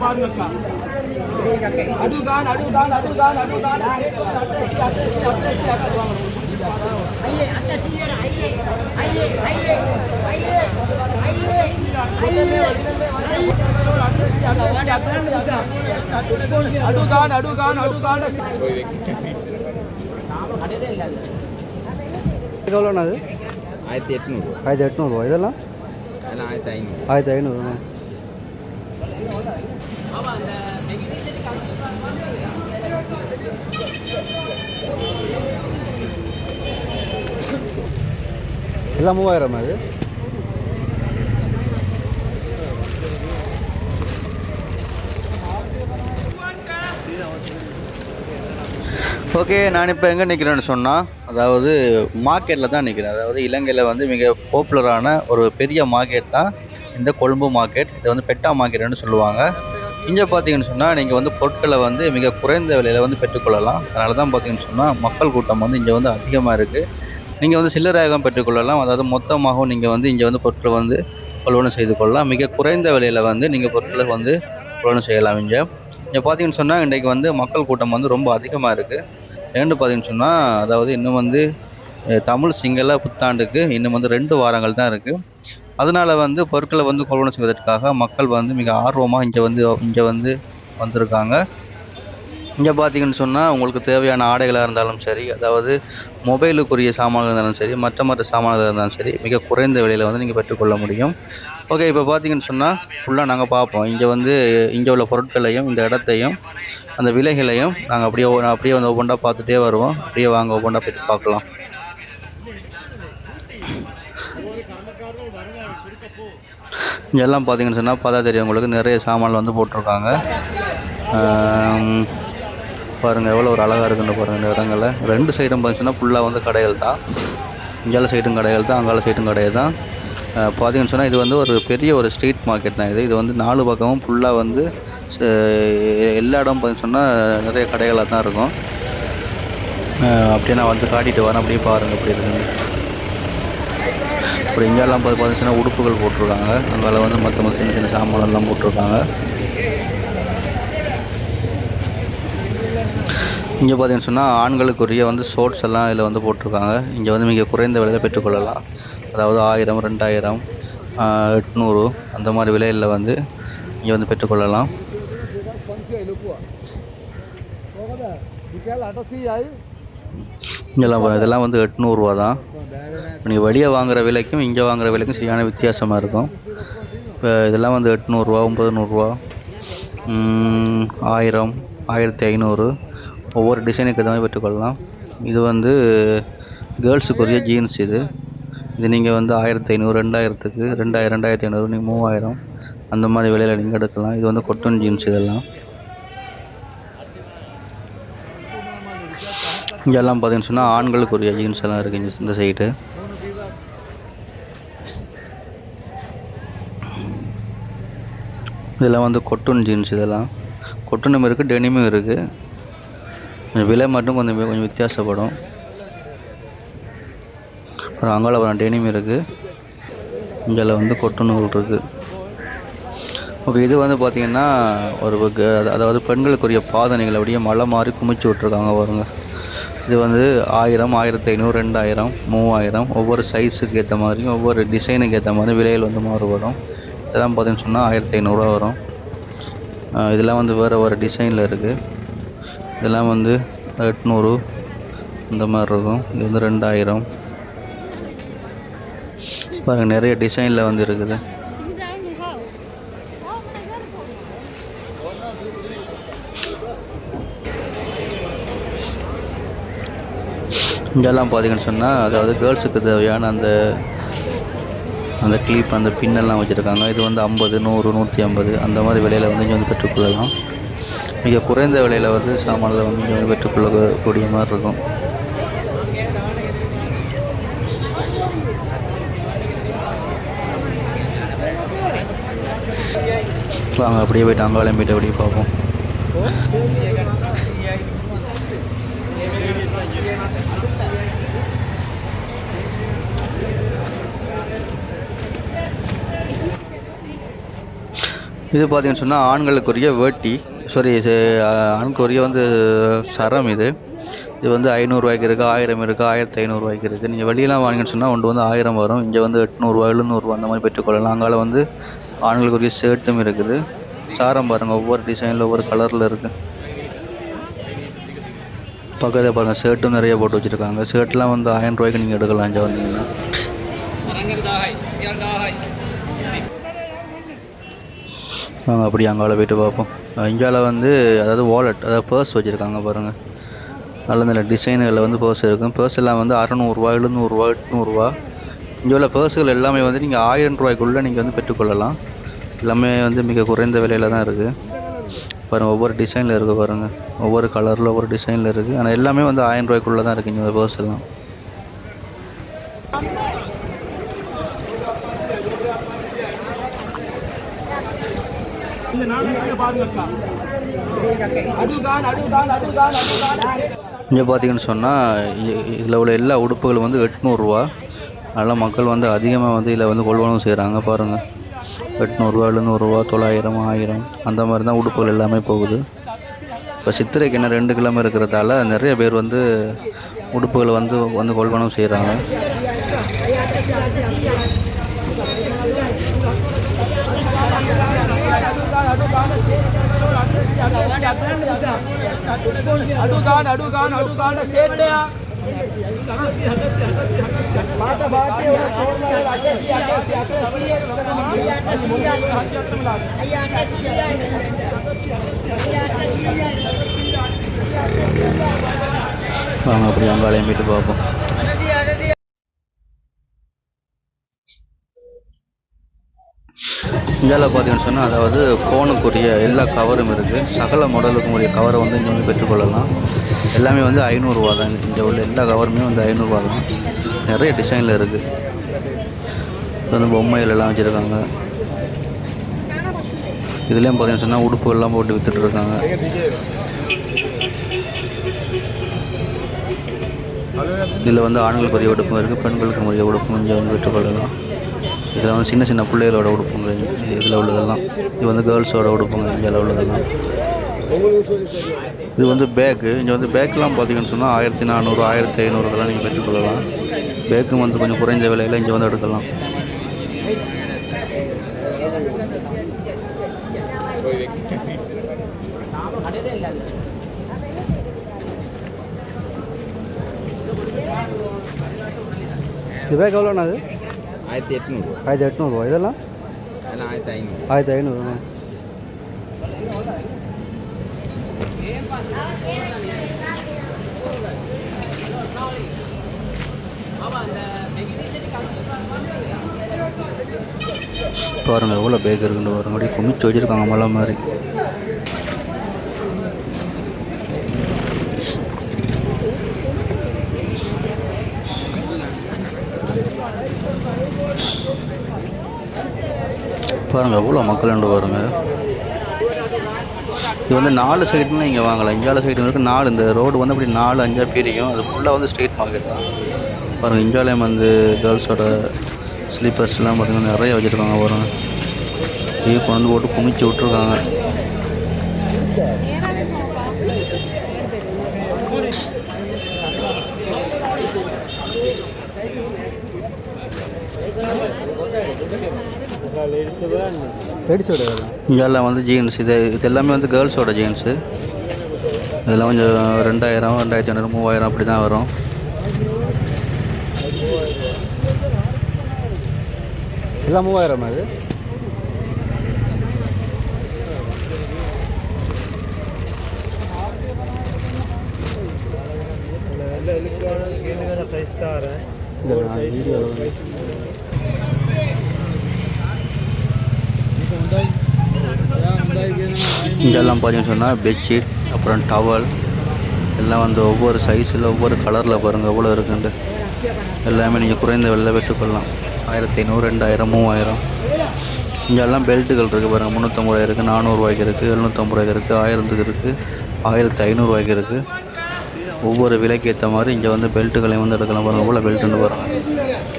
பாருங்கக்கா அடுகான் அடுகான் அடுகான் அடுகான் அடுகான் அடுகான் அடுகான் எவ்வளோண்ணா அது ஆயிரத்தி எட்நூறு ஆயிரத்தி எட்நூறுவா இதெல்லாம் அதெல்லாம் ஆயிரத்தி ஐநூறு ஆயிரத்தி ஐநூறுண்ணா எல்லாம் மூவாயிரம் அது? ஓகே நான் இப்போ எங்கே நிற்கிறேன்னு சொன்னால் அதாவது மார்க்கெட்டில் தான் நிற்கிறேன் அதாவது இலங்கையில் வந்து மிக பாப்புலரான ஒரு பெரிய மார்க்கெட் தான் இந்த கொழும்பு மார்க்கெட் இதை வந்து பெட்டா மார்க்கெட்னு சொல்லுவாங்க. இங்கே பார்த்தீங்கன்னு சொன்னால் நீங்கள் வந்து பொருட்களை வந்து மிக குறைந்த விலையில் வந்து பெற்றுக்கொள்ளலாம். அதனால தான் பார்த்தீங்கன்னு சொன்னால் மக்கள் கூட்டம் வந்து இங்கே வந்து அதிகமாக இருக்குது நீங்கள் வந்து சில்லறையாகவும் பெற்றுக்கொள்ளலாம். அதாவது மொத்தமாகவும் நீங்கள் வந்து இங்கே வந்து பொருட்களை வந்து கொள்வனை செய்து கொள்ளலாம். மிக குறைந்த விலையில் வந்து நீங்கள் பொருட்களை வந்து கொள்வனை செய்யலாம் இங்கே. இங்கே பார்த்தீங்கன்னு சொன்னால் இன்றைக்கு வந்து மக்கள் கூட்டம் வந்து ரொம்ப அதிகமாக இருக்குது ஏன்னு பார்த்தீங்கன்னு சொன்னால் அதாவது இன்னும் வந்து தமிழ் சிங்கள புத்தாண்டுக்கு இன்னும் வந்து ரெண்டு வாரங்கள் தான் இருக்குது அதனால் வந்து பொருட்களை வந்து கொள்வனை செய்வதற்காக மக்கள் வந்து மிக ஆர்வமாக இங்கே வந்து இங்கே வந்து வந்திருக்காங்க. இங்கே பார்த்தீங்கன்னு சொன்னால் உங்களுக்கு தேவையான ஆடைகளாக இருந்தாலும் சரி அதாவது மொபைலுக்குரிய சாமான்கள் இருந்தாலும் சரி மற்ற மற்ற சாமான்கள் இருந்தாலும் சரி மிக குறைந்த விலையில் வந்து நீங்கள் பெற்றுக்கொள்ள முடியும். ஓகே இப்போ பார்த்தீங்கன்னு சொன்னால் ஃபுல்லாக நாங்கள் பார்ப்போம் இங்கே வந்து இங்கே உள்ள பொருட்களையும் இந்த இடத்தையும் அந்த விலைகளையும் நாங்கள் அப்படியே அப்படியே வந்து ஒவ்வொன்றா பார்த்துட்டே வருவோம். அப்படியே வாங்க ஒவ்வொன்றா போயிட்டு பார்க்கலாம். இதெல்லாம் பார்த்தீங்கன்னு சொன்னால் பார்த்தா தெரியும். உங்களுக்கு நிறைய சாமான் வந்து போட்டிருக்காங்க. பாருங்கள் எவ்வளோ ஒரு அழகாக இருக்குன்னு பாருங்கள் இந்த இடங்களில். ரெண்டு சைடும் பார்த்தீங்கன்னா ஃபுல்லாக வந்து கடைகள் தான். இங்கால சைடும் கடைகள் தான் அங்கால சைடும் கடை தான். பார்த்தீங்கன்னு சொன்னால் இது வந்து ஒரு பெரிய ஒரு ஸ்ட்ரீட் மார்க்கெட் தான் இது. இது வந்து நாலு பக்கமும் ஃபுல்லாக வந்து எல்லா இடம் பார்த்தீங்கன்னு சொன்னால் நிறைய கடைகளாக தான் இருக்கும். அப்படியே நான் வந்து காட்டிட்டு வரேன். அப்படியே பாருங்கள் அப்படி இருக்குங்க அப்புறம் இங்கெல்லாம் பார்த்து பார்த்தீங்கன்னா உடுப்புகள் போட்டிருக்காங்க. அங்கே வந்து மற்ற மற்ற சின்ன சின்ன சாமான் எல்லாம் போட்டிருக்காங்க. இங்கே பார்த்தீங்கன்னு சொன்னால் ஆண்களுக்குரிய வந்து ஷோர்ட்ஸ் எல்லாம் இதில் வந்து போட்டிருக்காங்க. இங்கே வந்து மிக குறைந்த விலையில் பெற்றுக்கொள்ளலாம். அதாவது ஆயிரம் ரெண்டாயிரம் எட்நூறு அந்த மாதிரி விலையில் வந்து இங்கே வந்து பெற்றுக்கொள்ளலாம். இங்கெல்லாம் இதெல்லாம் வந்து எட்நூறுரூவா தான் நீங்கள் வெளியே வாங்குகிற விலைக்கும் இங்கே வாங்குற விலைக்கும் சரியான வித்தியாசமாக இருக்கும். இப்போ இதெல்லாம் வந்து எட்நூறுரூவா ஒம்பது நூறுரூவா ஆயிரம் ஆயிரத்தி ஐநூறு. ஒவ்வொரு டிசைனுக்கு ஏற்ற மாதிரி பெற்றுக்கொள்ளலாம். இது வந்து கேர்ள்ஸுக்குரிய ஜீன்ஸ் இது. இது நீங்கள் வந்து ஆயிரத்தி ஐநூறு ரெண்டாயிரத்துக்கு ரெண்டாயிரம் ரெண்டாயிரத்தி ஐநூறு நீங்கள் மூவாயிரம். அந்த மாதிரி விலையில் நீங்கள் எடுக்கலாம். இது வந்து கொட்டன் ஜீன்ஸ் இதெல்லாம். இங்கெல்லாம் பார்த்தீங்கன்னு சொன்னால் ஆண்களுக்குரிய ஜீன்ஸ் எல்லாம் இருக்குது இந்த- இந்த சைடு இதெல்லாம் வந்து கொட்டன் ஜீன்ஸ் இதெல்லாம். கொட்டனும் இருக்குது டெனிமும் இருக்குது கொஞ்சம் விலை மட்டும் கொஞ்சம் கொஞ்சம் வித்தியாசப்படும். அப்புறம் அங்கால அப்புறம் டெனிம் இருக்குது இங்கே வந்து கொட்டனூல் இருக்குது ஓகே இது வந்து பார்த்திங்கன்னா ஒரு க- அதாவது பெண்களுக்குரிய பாதனைகள் அப்படியே மலை மாதிரி குமிச்சு விட்ருக்காங்க பாருங்கள் இது வந்து ஆயிரம் ஆயிரத்தி ஐநூறு ரெண்டாயிரம் மூவாயிரம். ஒவ்வொரு சைஸுக்கு ஏற்ற மாதிரியும் ஒவ்வொரு டிசைனுக்கு ஏற்ற மாதிரி விலையில் வந்து மாறுபடும். இதெல்லாம் பார்த்தீங்கன்னு சொன்னால் ஆயிரத்தி ஐநூறுரூவா வரும். இதெல்லாம் வந்து வேறு வேறு டிசைனில் இருக்குது இதெல்லாம் வந்து எட்நூறு இந்த மாதிரி இருக்கும். இது வந்து ரெண்டாயிரம். பாருங்கள் நிறைய டிசைனில் வந்து இருக்குது. இங்கெல்லாம் பார்த்தீங்கன்னு சொன்னால் அதாவது கேர்ள்ஸுக்கு தேவையான அந்த அந்த கிளிப் அந்த பின்னெல்லாம் வச்சுருக்காங்க. இது வந்து ஐம்பது நூறு நூற்றி ஐம்பது. அந்த மாதிரி விலையில் வந்து இங்கே வந்து பெற்றுக்கொள்ளலாம். மிக குறைந்த விலையில் வந்து சாமானில் வந்து இங்கே வந்து பெற்றுக்கொள்ளக்கூடிய மாதிரி இருக்கும். வாங்க அப்படியே போய்ட்டு அங்காளம் போயிட்டு அப்படியே பார்ப்போம். இது பார்த்தீங்கன்னு சொன்னால் ஆண்களுக்குரிய வேட்டி. சாரி ஆண்களுக்குரிய வந்து சரம் இது. இது வந்து ஐநூறுரூவாய்க்கு இருக்குது ஆயிரம் இருக்குது ஆயிரத்தி ஐநூறுரூவாய்க்கு இருக்குது நீங்கள் வெளியெல்லாம் வாங்கின்னு சொன்னால் ஒன்று வந்து ஆயிரம் வரும். இங்கே வந்து எட்நூறுரூவா எழுநூறுவா அந்த மாதிரி பெற்றுக்கொள்ளலாம். அங்கால வந்து ஆண்களுக்குரிய ஷர்ட்டும் இருக்குது. சாரம் பாருங்கள் ஒவ்வொரு டிசைனில் ஒவ்வொரு கலரில் இருக்குது பக்கத்தில் பாருங்கள் ஷர்ட்டும் நிறைய போட்டு வச்சுருக்காங்க. ஷர்ட்லாம் வந்து ஆயிரம் ரூபாய்க்கு நீங்கள் எடுக்கலாம் இங்கே வந்தீங்கன்னா. வாங்க அப்படி அங்கால போயிட்டு பார்ப்போம். இந்தியாவில் வந்து அதாவது வாலெட் அதாவது பர்ஸ் வச்சுருக்காங்க பாருங்கள் நல்ல நல்ல டிசைனுகளில் வந்து பர்ஸ் இருக்கும். பர்ஸ் எல்லாம் வந்து அறநூறுவா எழுநூறுவா எட்நூறுரூவா இங்கே உள்ள பர்ஸுகள் எல்லாமே வந்து நீங்கள் ஆயிரம் ரூபாய்க்குள்ளே நீங்கள் வந்து பெற்றுக்கொள்ளலாம். எல்லாமே வந்து மிக குறைந்த விலையில் தான் இருக்குது பாருங்கள் ஒவ்வொரு டிசைனில் இருக்குது பாருங்கள் ஒவ்வொரு கலரில் ஒவ்வொரு டிசைனில் இருக்குது ஆனால் எல்லாமே வந்து ஆயிரம் ரூபாய்க்குள்ளே தான் இருக்குது இந்த பர்ஸ் எல்லாம். இந்த அடுகான் அடுகான் இங்கே பார்த்தீங்கன்னு சொன்னால் இதில் உள்ள எல்லா உடுப்புகளும் வந்து எட்நூறுரூவா அதனால் மக்கள் வந்து அதிகமாக வந்து இதில் வந்து கொள்வனவு செய்கிறாங்க பாருங்கள் எட்நூறுரூவா எழுநூறுவா தொள்ளாயிரம் ஆயிரம் அந்த மாதிரி தான் உடுப்புகள் எல்லாமே போகுது. இப்போ சித்திரைக்கு என்ன ரெண்டு கிழமை இருக்கிறதால நிறைய பேர் வந்து உடுப்புகளை வந்து வந்து கொள்வனவு செய்கிறாங்க அடுகான் அடுகான் அடுகான் சேட்டையா பாட்ட பாட்டி அட்டசி அட்டசி அட்டசி வாங்க அப்படி அங்காலையும் போயிட்டு பார்ப்போம் இந்தியாவில் பார்த்தீங்கன்னு சொன்னால் அதாவது ஃபோனுக்குரிய எல்லா கவரும் இருக்குது சகல மாடலுக்கும் உரிய கவரை வந்து இங்கே வந்து பெற்றுக்கொள்ளலாம். எல்லாமே வந்து ஐநூறுரூவா தான். இங்கே உள்ள எல்லா கவருமே வந்து ஐநூறுரூவா தான். நிறைய டிசைனில் இருக்குது இது வந்து பொம்மைகளெல்லாம் வச்சுருக்காங்க. இதுலேயும் பார்த்தீங்கன்னு சொன்னால் உடுப்புகள்லாம் போட்டு விற்றுட்ருக்காங்க இருக்காங்க. இதில் வந்து ஆண்களுக்குரிய உடுப்பும் இருக்குது பெண்களுக்கு உரிய உடுப்பும் இங்கே வந்து பெற்றுக்கொள்ளலாம். இதில் வந்து சின்ன சின்ன பிள்ளைகளோட உடுப்புங்க இதில் உள்ளதெல்லாம். இது வந்து கேர்ள்ஸோட உடுப்புங்க இங்கே உள்ளதெல்லாம். இது வந்து பேக்கு இங்கே வந்து பேக்கெலாம் பார்த்தீங்கன்னு சொன்னால் ஆயிரத்தி நானூறு ஆயிரத்தி ஐநூறு இதெல்லாம் நீங்கள் பெற்றுக்கொள்ளலாம் பேக்கும் வந்து கொஞ்சம் குறைஞ்ச விலையில் இங்கே வந்து எடுக்கலாம். இது பேக் எவ்வளோண்ணா அது? ஆயிரத்தி எட்நூறு ஆயிரத்தி எட்நூறுவா இதெல்லாம் அதெல்லாம் ஆயிரத்தி ஐநூறு ஆயிரத்தி ஐநூறு பாருங்க எவ்வளோ பேக் இருக்குன்னு பாருங்க. அப்படியே குமிச்சு வச்சுருக்காங்க மலை மாதிரி. பாருங்கள் எவ்வளோ மக்கள் உண்டு பாருங்கள் இது வந்து நாலு சைடுன்னு இங்கே வாங்கலாம். இந்தியாவில் சைடு இருக்குது நாலு. இந்த ரோடு வந்து அப்படி நாலு அஞ்சா பிரியும் அது ஃபுல்லாக வந்து ஸ்ட்ரீட் மார்க்கெட் தான். பாருங்கள் இந்தியாவிலேயும் வந்து கேர்ள்ஸோட ஸ்லீப்பர்ஸ்லாம் பார்த்தீங்கன்னா நிறைய வச்சுருக்காங்க பாருங்க. இது கொண்டு வந்து போட்டு குமிச்சு விட்ருக்காங்க இங்கெல்லாம் வந்து ஜீன்ஸ் இது இது எல்லாமே வந்து கேர்ள்ஸோட ஜீன்ஸு இதெல்லாம் கொஞ்சம் ரெண்டாயிரம் ரெண்டாயிரத்தி ஐநூறு மூவாயிரம் அப்படி தான் வரும். எல்லாம் மூவாயிரம் அது? இங்கெல்லாம் பார்த்தீங்கன்னு சொன்னால் பெட்ஷீட் அப்புறம் டவல் எல்லாம் வந்து ஒவ்வொரு சைஸில் ஒவ்வொரு கலரில் பாருங்கள் எவ்வளோ இருக்குண்டு எல்லாமே நீங்கள் குறைந்த வெளில பெற்றுக்கொள்ளலாம் ஆயிரத்தி ஐநூறு ரெண்டாயிரம் மூவாயிரம். இங்கெல்லாம் பெல்ட்டுகள் இருக்குது பாருங்கள் முந்நூற்றம்பது ரூபாய் இருக்குது நானூறுரூவாய்க்கு இருக்குது எழுநூற்றம்பது ரூபாய்க்கு இருக்குது ஆயிரத்துக்கு இருக்குது ஆயிரத்தி ஐநூறுரூவாய்க்கு இருக்குது ஒவ்வொரு விலைக்கு ஏற்ற மாதிரி இங்கே வந்து பெல்ட்டுகளையும் வந்து எடுக்கலாம் பாருங்கள் எவ்வளோ பெல்ட்டுன்னு பாருங்கள்